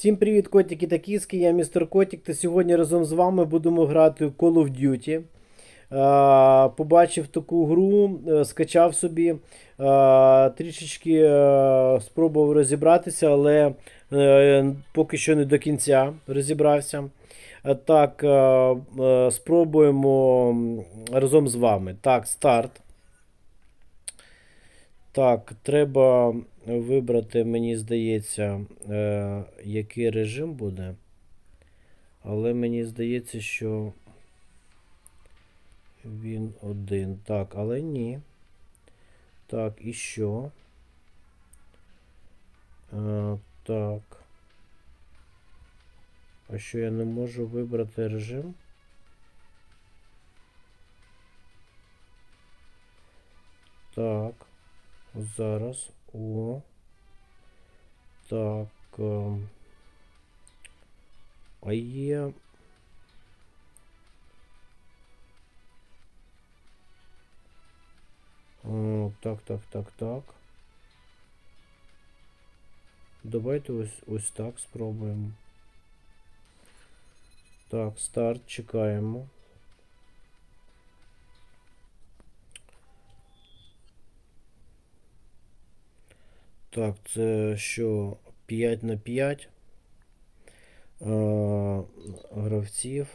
Всім привіт, котики та кіски, я містер Котик, та сьогодні разом з вами будемо грати в Call of Duty. Побачив таку гру, е, скачав собі, е, трішечки е, спробував розібратися, але поки що не до кінця розібрався. Так, спробуємо разом з вами. Так, старт. Так, треба вибрати, мені здається, е, який режим буде. Але мені здається, що він один. Так, але ні. Так, і що? Е, так. А що я не можу вибрати режим? Так. Зараз. О. Так. е, А є. О, так, так, так, так. Давайте ось, ось так спробуємо. Так, старт, чекаємо. Так, це що 5 на 5 е, гравців.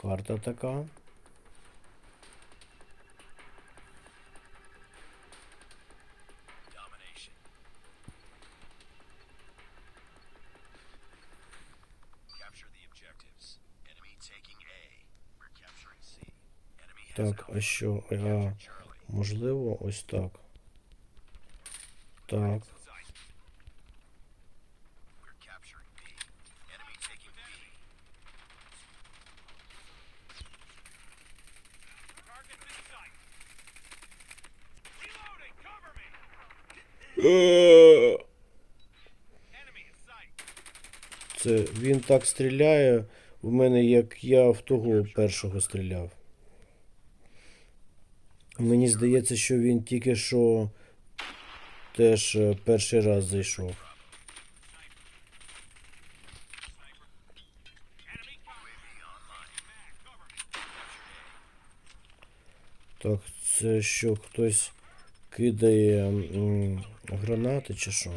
Карта така. Так, а що? А, можливо, ось так. Так. Це він так стріляє у мене, як я в того першого стріляв. Мені здається, що він тільки що теж е, перший раз зайшов. Так, це що, хтось кидає гранати чи що?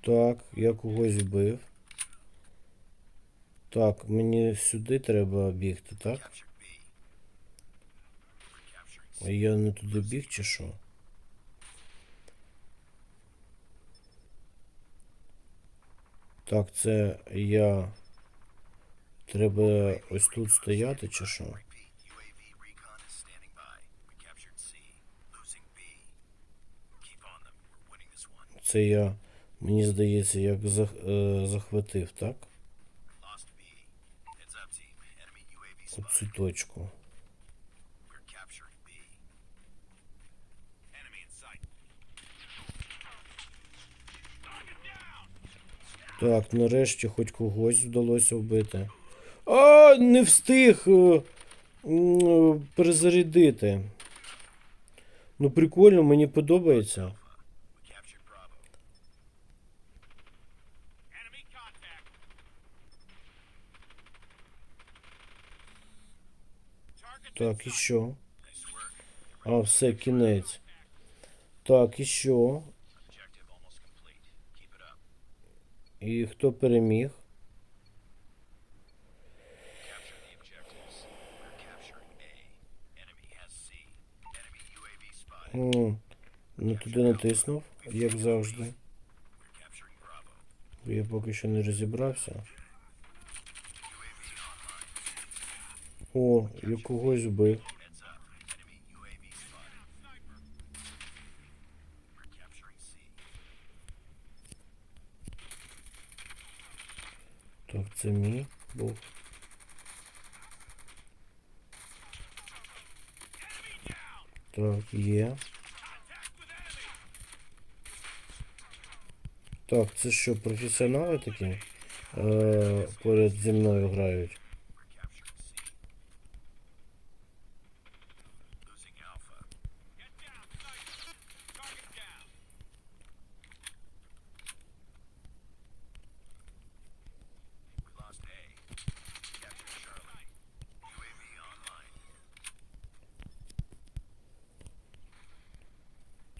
Так, я когось вбив. Так, мені сюди треба бігти, так? А я не туди біг чи що? Так, це я. Треба ось тут стояти чи що? Це я, мені здається, як зах- е, захватив, так? Target down. Так, нарешті хоч когось вдалося вбити. А, не встиг е, е, перезарядити. Ну, прикольно, мені подобається. Так, і що? А, все, кінець. Так, і що? І хто переміг? Не туди натиснув, як завжди. Я поки що не розібрався. О, я когось вбив. Так, це мій був. Так, є. Так, це що, професіонали такі? Е, поряд зі мною грають.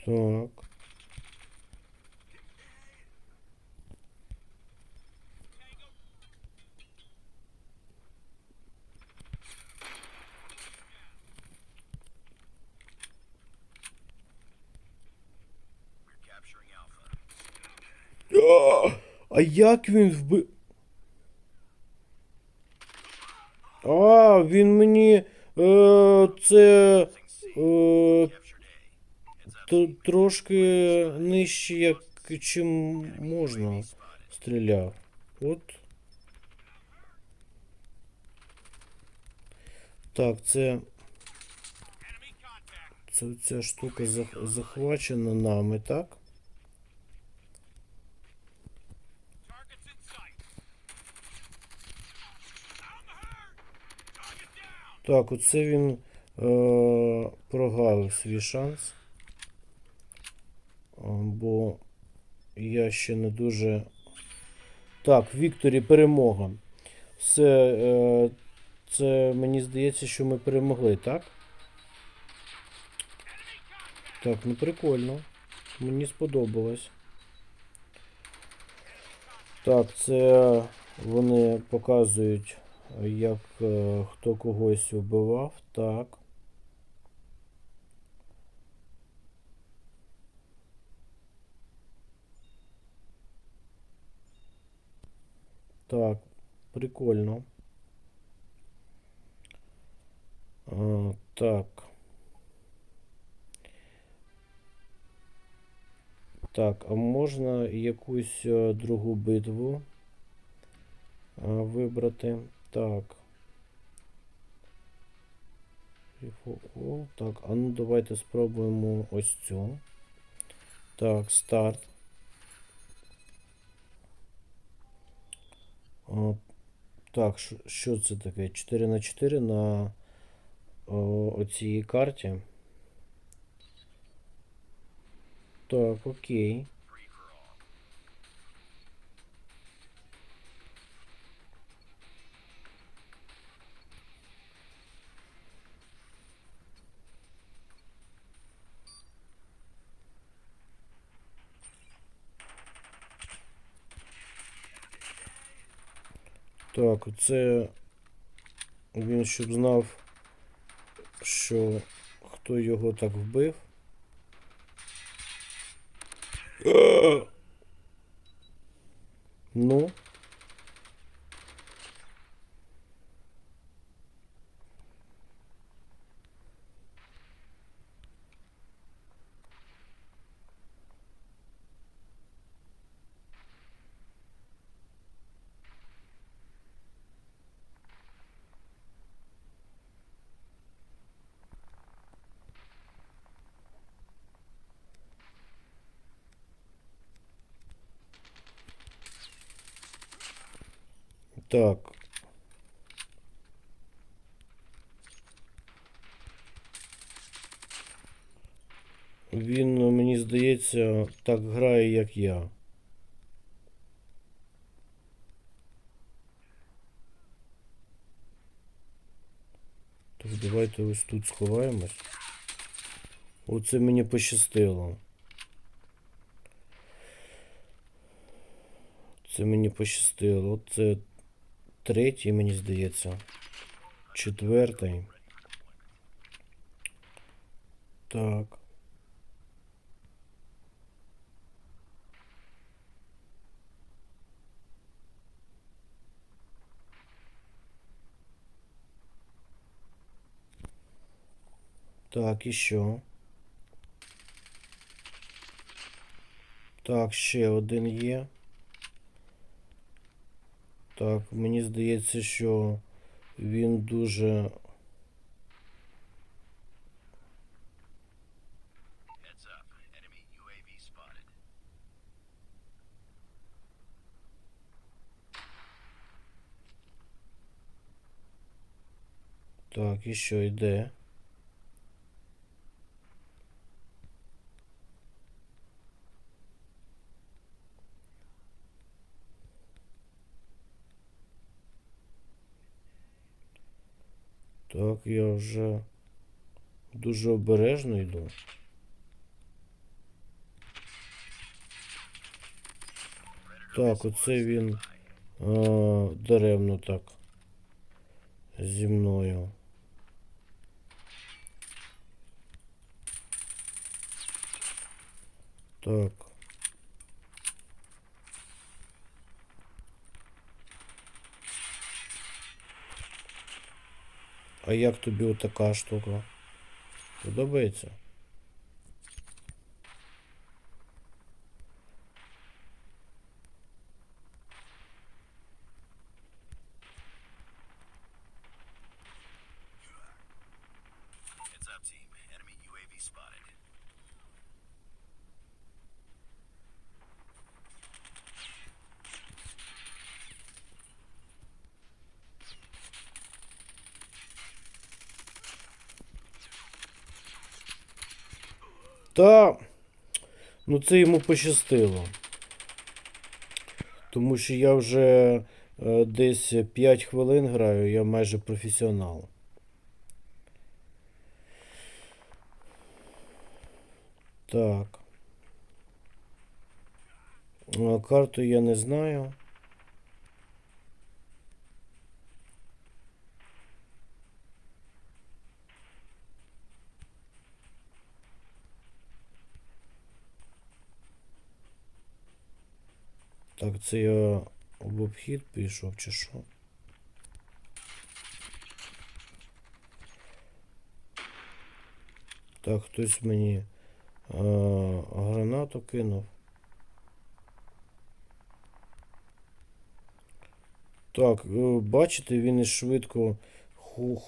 Так. А як він вбив? А, він мені. Е, це. Е, трошки нижче, як чим можна стріляв. От. Так, це. Це ця штука зах- захвачена нами, так? Так, оце він е, прогавив свій шанс. А, Бо я ще не дуже. Так, Вікторі перемога. Все, е, це мені здається, що ми перемогли, так? Так, ну прикольно. Мені сподобалось. Так, це вони показують, як е, хто когось вбивав. Так. Так, прикольно. Так. Так, а можна якусь е, другу битву е, вибрати? Так. Так, а ну давайте спробуємо ось цю. Так, старт. Так, що, це таке? 4 на 4 на оцій карті. Так, окей. Так, це він щоб знав, що хто його так вбив. Ну. Так. Він, мені здається, так грає, як я. Так, давайте ось тут сховаємось. Оце мені пощастило. Це мені пощастило. Це третій, мені здається. Четвертий. Так. Так, що? Так, ще один є. Так, мені здається, що він дуже. Так, і що йде? я вже дуже обережно йду. Так, оце він а, даремно так зі мною. Так. А як тобі отака штука? Подобається? Та ну це йому пощастило. Тому що я вже е, десь 5 хвилин граю, я майже професіонал. Так. Карту я не знаю. Так, це я в обхід пішов чи що? Так, хтось мені е, гранату кинув. Так, е, бачите, він і швидко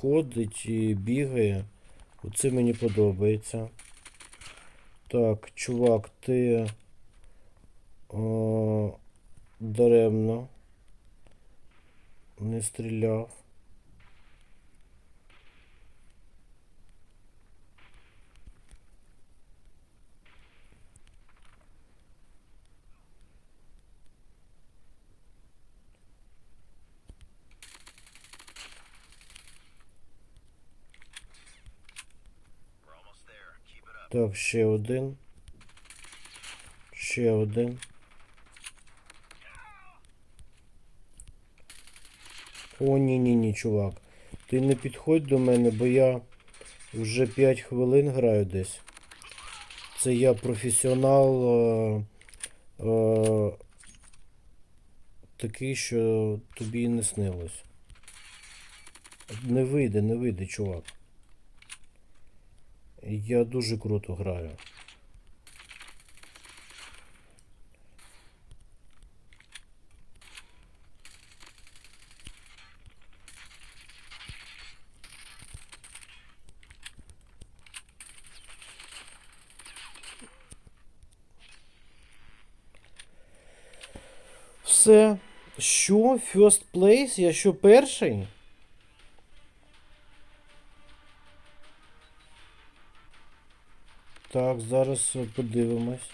ходить і бігає. Оце мені подобається. Так, чувак, ти. О, даремно. Не стріляв. Так, ще один. Ще один. О, ні, ні, ні, чувак. Ти не підходь до мене, бо я вже 5 хвилин граю десь. Це я професіонал е, е, такий, що тобі і не снилось. Не вийде, не вийде, чувак. Я дуже круто граю. Все. Що? First place? Я що перший? Так, зараз подивимось.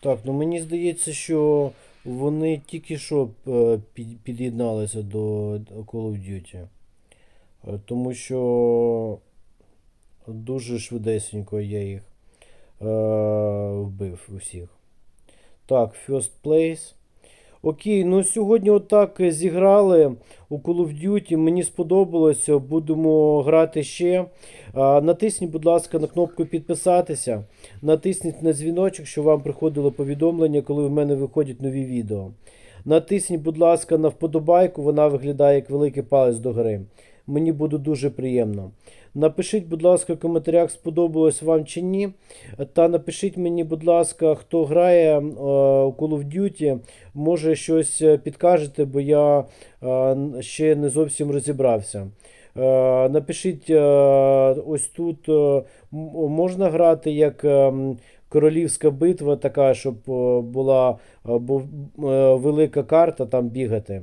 Так, ну мені здається, що вони тільки що е, під'єдналися до Call of Duty. Е, Тому що дуже швидесенько я їх вбив усіх. Так, First Place. Окей, ну сьогодні отак зіграли у Call of Duty. Мені сподобалося. Будемо грати ще. Натисніть, будь ласка, на кнопку підписатися. Натисніть на дзвіночок, щоб вам приходило повідомлення, коли в мене виходять нові відео. Натисніть, будь ласка, на вподобайку, вона виглядає як великий палець до гри. Мені буде дуже приємно. Напишіть, будь ласка, в коментарях, сподобалось вам чи ні. Та напишіть мені, будь ласка, хто грає е, у Call of Duty, може щось е, підкажете, бо я е, ще не зовсім розібрався. Напишіть ось тут можна грати як е, королівська битва, така, щоб була бу- велика карта там бігати.